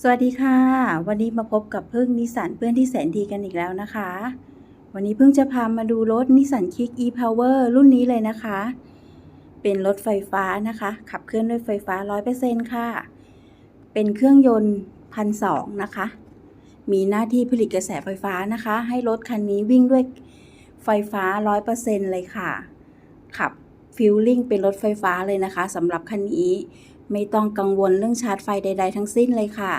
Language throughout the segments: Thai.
สวัสดีค่ะ วันนี้มาพบกับพึ่งนิสสันเพื่อนที่แสนดีกันอีกแล้วนะคะ วันนี้พึ่งจะพามาดูรถนิสสันคิก e-power รุ่นนี้เลยนะคะ เป็นรถไฟฟ้านะคะ ขับเคลื่อนด้วยไฟฟ้า 100%ค่ะ เป็นเครื่องยนต์พันสองนะคะ มีหน้าที่ผลิตกระแสไฟฟ้านะคะ ให้รถคันนี้วิ่งด้วยไฟฟ้า 100%เลยค่ะ ขับฟิลลิ่งเป็นรถไฟฟ้าเลยนะคะสำหรับคันนี้ ไม่ต้องกังวลเรื่องชาร์จไฟใด ๆ ทั้งสิ้นเลยค่ะ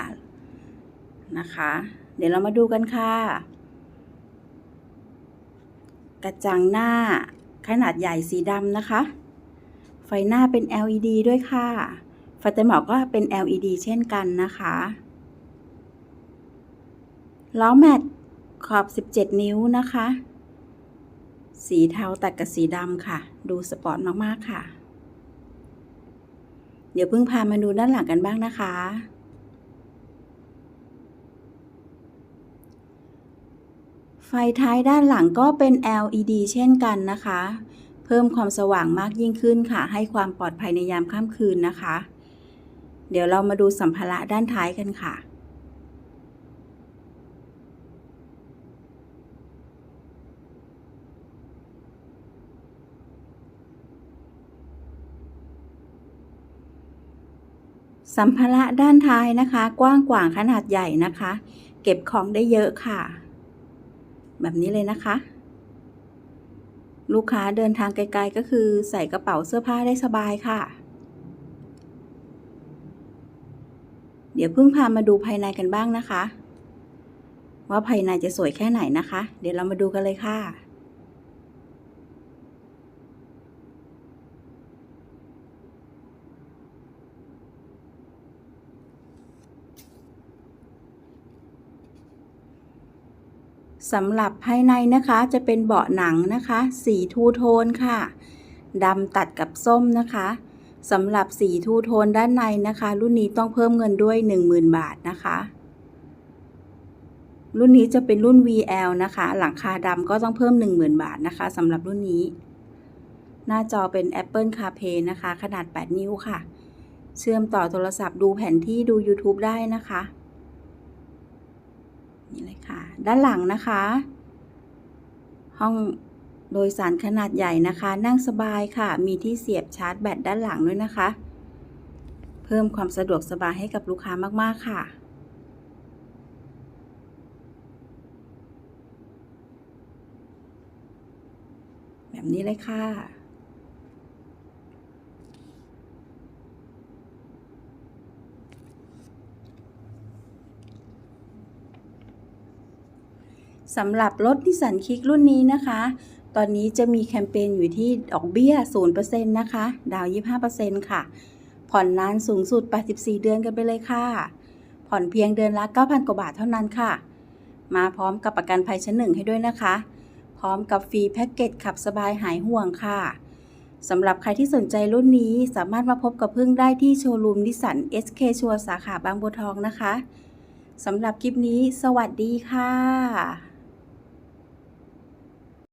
นะคะ เดี๋ยวเรามาดูกันค่ะ กระจังหน้าขนาดใหญ่สีดำนะคะ ไฟหน้าเป็น LED ด้วยค่ะไฟเตือนหมอกก็เป็น LED เช่นกันนะคะล้อแม็กขอบ 17 นิ้วนะคะ สีเทาตัดกับสีดำค่ะ ดูสปอร์ตมาก ๆ ค่ะ เดี๋ยวเพิ่งพามาดูด้านหลังกันบ้างนะคะ ไฟท้ายด้านหลังก็เป็น LED เช่นกันนะคะ เพิ่มความสว่างมากยิ่งขึ้นค่ะ ให้ความปลอดภัยในยามค่ำคืนนะคะ เดี๋ยวเรามาดูสัมภาระด้านท้ายกันค่ะ สัมภาระด้านท้ายนะคะ กว้างกว่างขนาดใหญ่นะคะ เก็บของได้เยอะค่ะ แบบนี้เลยนะคะ ลูกค้าเดินทางไกลๆก็คือใส่กระเป๋าเสื้อผ้าได้สบายค่ะ เดี๋ยวเพิ่งพามาดูภายในกันบ้างนะคะ ว่าภายในจะสวยแค่ไหนนะคะ เดี๋ยวเรามาดูกันเลยค่ะ สำหรับภายในนะคะจะเป็นเบาะหนังนะคะ สีทูโทนค่ะดำตัดกับส้มนะคะสำหรับสีทูโทนด้านในนะคะ รุ่นนี้ต้องเพิ่มเงินด้วย 10,000 บาทนะคะ รุ่นนี้จะเป็นรุ่น VL นะคะ หลังคาดำก็ต้องเพิ่ม 10,000 บาทนะคะสำหรับรุ่นนี้ หน้าจอเป็น Apple CarPlay นะคะ ขนาด 8 นิ้วค่ะ เชื่อมต่อโทรศัพท์ดูแผนที่ดู YouTube ได้นะคะ นี่เลยค่ะ ด้านหลังนะคะ ห้องโดยสารขนาดใหญ่นะคะ นั่งสบายค่ะ มีที่เสียบชาร์จแบตด้านหลังด้วยนะคะ เพิ่มความสะดวกสบายให้กับลูกค้ามากๆค่ะแบบนี้เลยค่ะ สำหรับรถนิสสันคิกรุ่นนี้นะคะ ตอนนี้จะมีแคมเปญอยู่ที่ดอกเบี้ย 0%นะคะ ดาว25%ค่ะ ผ่อนนานสูงสุด 84 เดือนกันไปเลยค่ะ ผ่อนเพียงเดือนละ 9,000 กว่าบาทเท่านั้นค่ะ มาพร้อมกับประกันภัยชั้นหนึ่งให้ด้วยนะคะ พร้อมกับฟรีแพ็กเกจขับสบายหายห่วงค่ะสำหรับใครที่สนใจรุ่นนี้สามารถมาพบกับพึ่งได้ที่โชว์รูมนิสสัน SK ชัวสาขาบางบัวทองนะคะ สำหรับคลิปนี้ สวัสดีค่ะ